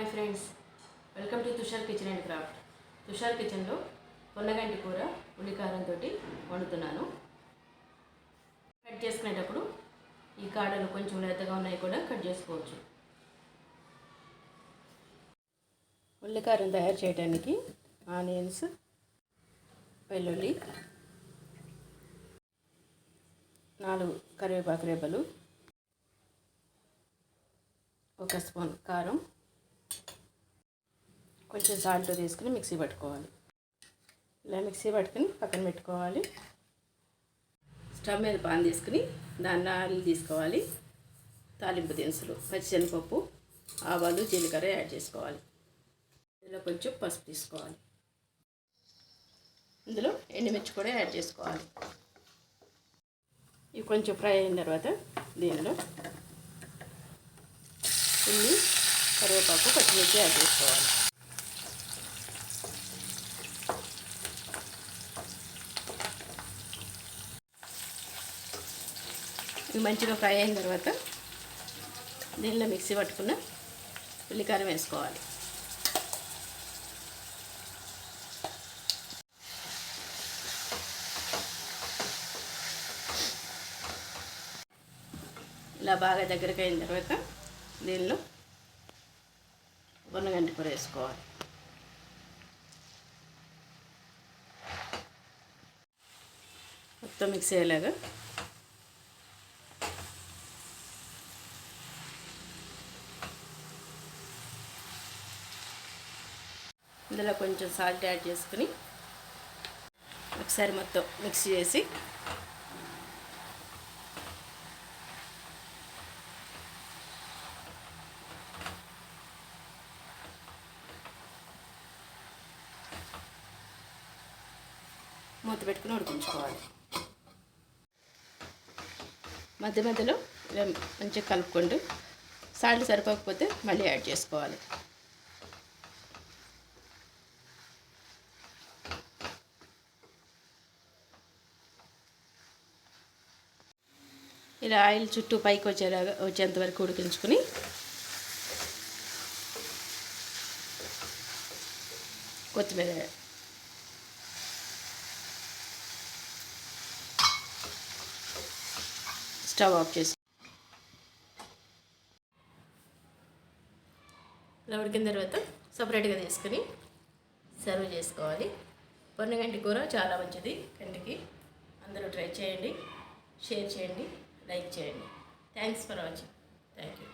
Hi friends welcome to Tushar kitchen and craft. Tushar కిచెన్లో పొన్నగంటి కూర ఉల్లికారంతో వండుతున్నాను. కట్ చేసుకునేటప్పుడు ఈ కాడలు కొంచెం లేతగా ఉన్నాయి కూడా కట్ చేసుకోవచ్చు. ఉల్లికారం తయారు చేయడానికి ఆనియన్స్ వెల్లుల్లి నాలుగు కరివేపాకు రేపలు ఒక స్పూన్ కారం కొంచెం సాల్ట్ తీసుకుని మిక్సీ పట్టుకోవాలి. ఇలా మిక్సీ పట్టుకుని పక్కన పెట్టుకోవాలి. స్టవ్ మీద పాన్ తీసుకుని దాన్ని ఆయిల్ తీసుకోవాలి. తాలింపు దినుసులు పచ్చిశనగపప్పు ఆవాలు జీలకర్ర యాడ్ చేసుకోవాలి. ఇందులో కొంచెం పసుపు తీసుకోవాలి. ఇందులో ఎండుమిర్చి కూడా యాడ్ చేసుకోవాలి. ఇవి కొంచెం ఫ్రై అయిన తర్వాత దీనిలో ఉల్లి కరివేపాకు పచ్చిమిర్చి యాడ్ చేసుకోవాలి. ఇవి మంచిగా ఫ్రై అయిన తర్వాత దీనిలో మిక్సీ పట్టుకున్న ఉల్లికారం వేసుకోవాలి. ఇలా బాగా దగ్గరికి అయిన తర్వాత దీనిలో గున్నగంటి కూర వేసుకోవాలి. మొత్తం మిక్స్ అయ్యేలాగా ఇందులో కొంచెం సాల్ట్ యాడ్ చేసుకుని ఒకసారి మొత్తం మిక్స్ చేసి మూత పెట్టుకుని ఉడికించుకోవాలి. మధ్య మధ్యలో మంచిగా కలుపుకోండి సాల్ట్ సరిపోకపోతే మళ్ళీ యాడ్ చేసుకోవాలి. ఇలా ఆయిల్ చుట్టూ పైకి వచ్చేలాగా వచ్చేంత వరకు ఉడికించుకుని కొత్తిమీర స్టవ్ ఆఫ్ చేసి ఇలా ఉడికిన తర్వాత సపరేట్గా తీసుకుని సర్వ్ చేసుకోవాలి. పొన్నగంటి కూర చాలా మంచిది. కంటికి అందరూ ట్రై చేయండి షేర్ చేయండి. లైక్ చేయండి thanks for watching thank you